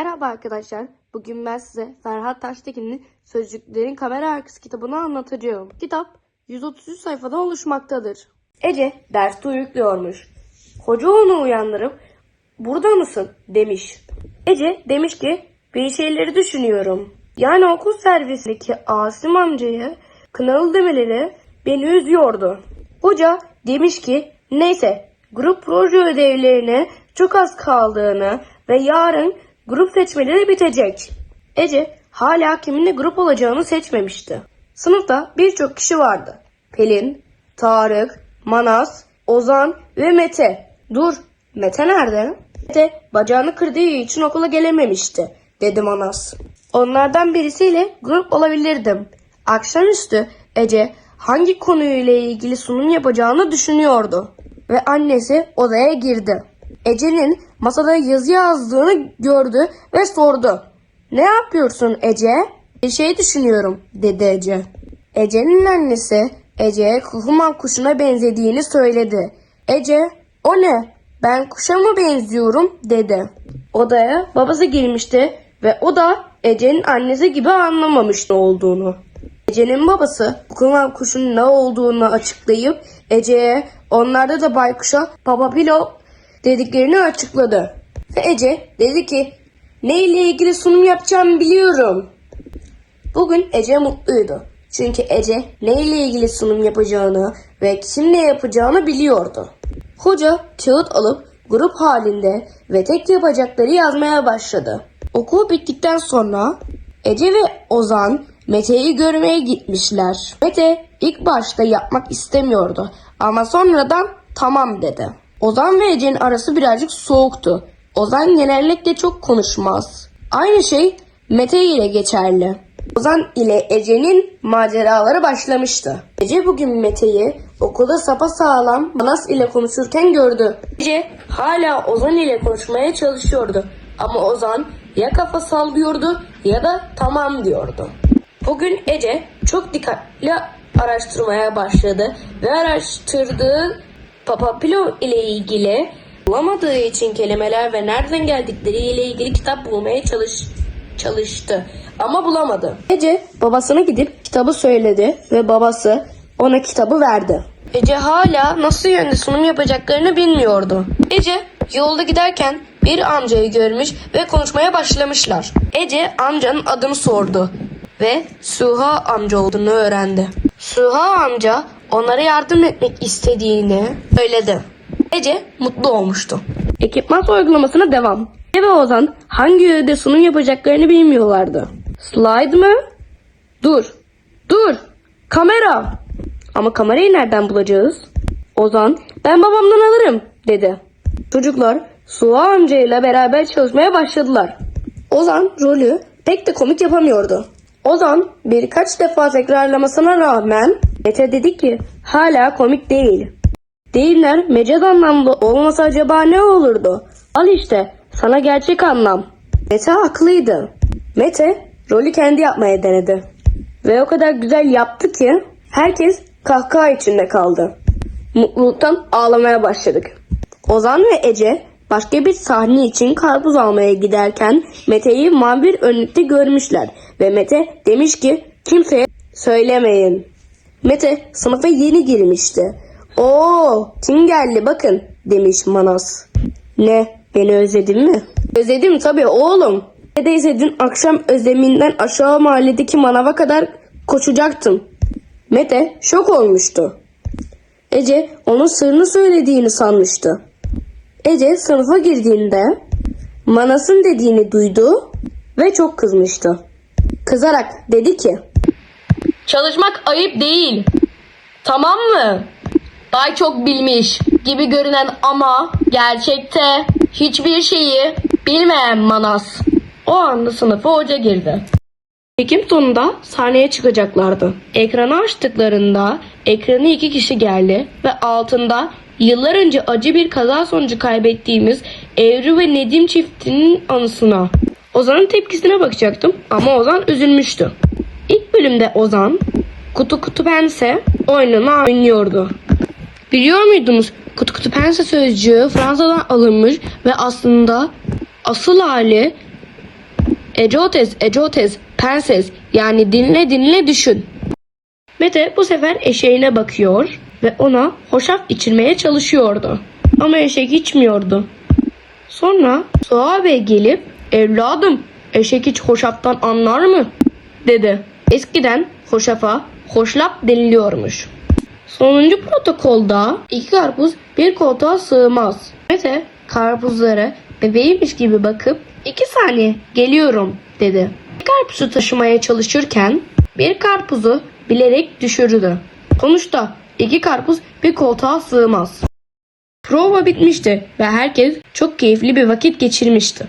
Merhaba arkadaşlar. Bugün ben size Ferhat Taştekin'in Sözcüklerin Kamera Arkası kitabını anlatacağım. Kitap 133 sayfadan oluşmaktadır. Ece derste uyukluyormuş. Hoca onu uyandırıp burada mısın demiş. Ece demiş ki bir şeyleri düşünüyorum. Yani okul servisindeki Asım amcayı kınalı demeleri beni üzüyordu. Hoca demiş ki neyse grup proje ödevlerine çok az kaldığını ve yarın grup seçmeleri bitecek. Ece hala kiminle grup olacağını seçmemişti. Sınıfta birçok kişi vardı. Pelin, Tarık, Manas, Ozan ve Mete. Dur, Mete nerede? Mete bacağını kırdığı için okula gelememişti, dedi Manas. Onlardan birisiyle grup olabilirdim. Akşamüstü Ece hangi konuyla ilgili sunum yapacağını düşünüyordu. Ve annesi odaya girdi. Ece'nin masada yazı yazdığını gördü ve sordu. Ne yapıyorsun Ece? Bir şey düşünüyorum dedi Ece. Ece'nin annesi Ece'ye kuhuman kuşuna benzediğini söyledi. Ece o ne? Ben kuşa mı benziyorum dedi. Odaya babası girmişti ve o da Ece'nin annesi gibi anlamamış ne olduğunu. Ece'nin babası kuhuman kuşun ne olduğunu açıklayıp Ece'ye onlarda da baykuşa papapilo dediklerini açıkladı. Ve Ece dedi ki neyle ilgili sunum yapacağımı biliyorum. Bugün Ece mutluydu. Çünkü Ece neyle ilgili sunum yapacağını ve kimle yapacağını biliyordu. Hoca kağıt alıp grup halinde ve tek yapacakları yazmaya başladı. Okul bittikten sonra Ece ve Ozan Mete'yi görmeye gitmişler. Mete ilk başta yapmak istemiyordu ama sonradan tamam dedi. Ozan ve Ece'nin arası birazcık soğuktu. Ozan genellikle çok konuşmaz. Aynı şey Mete ile geçerli. Ozan ile Ece'nin maceraları başlamıştı. Ece bugün Mete'yi okulda sapasağlam Manas ile konuşurken gördü. Ece hala Ozan ile konuşmaya çalışıyordu. Ama Ozan ya kafa sallıyordu ya da tamam diyordu. Bugün Ece çok dikkatli araştırmaya başladı ve araştırdığı Papapilo ile ilgili bulamadığı için kelimeler ve nereden geldikleri ile ilgili kitap bulmaya çalış çalıştı ama bulamadı. Ece babasına gidip kitabı söyledi ve babası ona kitabı verdi. Ece hala nasıl yönde sunum yapacaklarını bilmiyordu. Ece yolda giderken bir amcayı görmüş ve konuşmaya başlamışlar. Ece amcanın adını sordu ve Suha amca olduğunu öğrendi. Suha amca onlara yardım etmek istediğini söyledi. Ece mutlu olmuştu. Ekipman uygulamasına devam. Ece ve Ozan hangi yönde sunum yapacaklarını bilmiyorlardı. Slide mı? Dur. Dur. Kamera. Ama kamerayı nereden bulacağız? Ozan ben babamdan alırım dedi. Çocuklar Suha amcayla beraber çalışmaya başladılar. Ozan rolü pek de komik yapamıyordu. Ozan birkaç defa tekrarlamasına rağmen Mete dedi ki hala komik değil. Deyimler mecaz anlamda olmasa acaba ne olurdu? Al işte sana gerçek anlam. Mete haklıydı. Mete rolü kendi yapmaya denedi. Ve o kadar güzel yaptı ki herkes kahkaha içinde kaldı. Mutluluktan ağlamaya başladık. Ozan ve Ece başka bir sahne için karpuz almaya giderken Mete'yi mavi bir önlükte görmüşler ve Mete demiş ki kimseye söylemeyin. Mete sınıfa yeni girmişti. Oo kim geldi bakın demiş Manas. Ne beni özledin mi? Özledim tabii oğlum. Neredeyse dün akşam özleminden aşağı mahalledeki manava kadar koşacaktım. Mete şok olmuştu. Ece onun sırrını söylediğini sanmıştı. Ece sınıfa girdiğinde Manas'ın dediğini duydu ve çok kızmıştı. Kızarak dedi ki Çalışmak ayıp değil. Tamam mı? Bay çok bilmiş gibi görünen ama gerçekte hiçbir şeyi bilmeyen Manas. o anda sınıfa hoca girdi. Çekim sonunda sahneye çıkacaklardı. Ekranı açtıklarında ekranı iki kişi geldi ve altında yıllar önce acı bir kaza sonucu kaybettiğimiz Evri ve Nedim çiftinin anısına. Ozan'ın tepkisine bakacaktım ama Ozan üzülmüştü. Bölümde Ozan kutu kutu pense oyununu oynuyordu. Biliyor muydunuz kutu kutu pense sözcüğü Fransa'dan alınmış ve aslında asıl hali Ecotes, ecotes, penses yani dinle dinle düşün. Mete bu sefer eşeğine bakıyor ve ona hoşaf içirmeye çalışıyordu. Ama eşek içmiyordu. Sonra Suha Bey gelip evladım eşek hiç hoşaftan anlar mı? dedi. Eskiden hoşafa hoşlap deniliyormuş. Sonuncu protokolda iki karpuz bir koltuğa sığmaz. Mete karpuzlara bebeğiymiş gibi bakıp iki saniye geliyorum dedi. Bir karpuzu taşımaya çalışırken bir karpuzu bilerek düşürdü. Sonuçta iki karpuz bir koltuğa sığmaz. Prova bitmişti ve herkes çok keyifli bir vakit geçirmişti.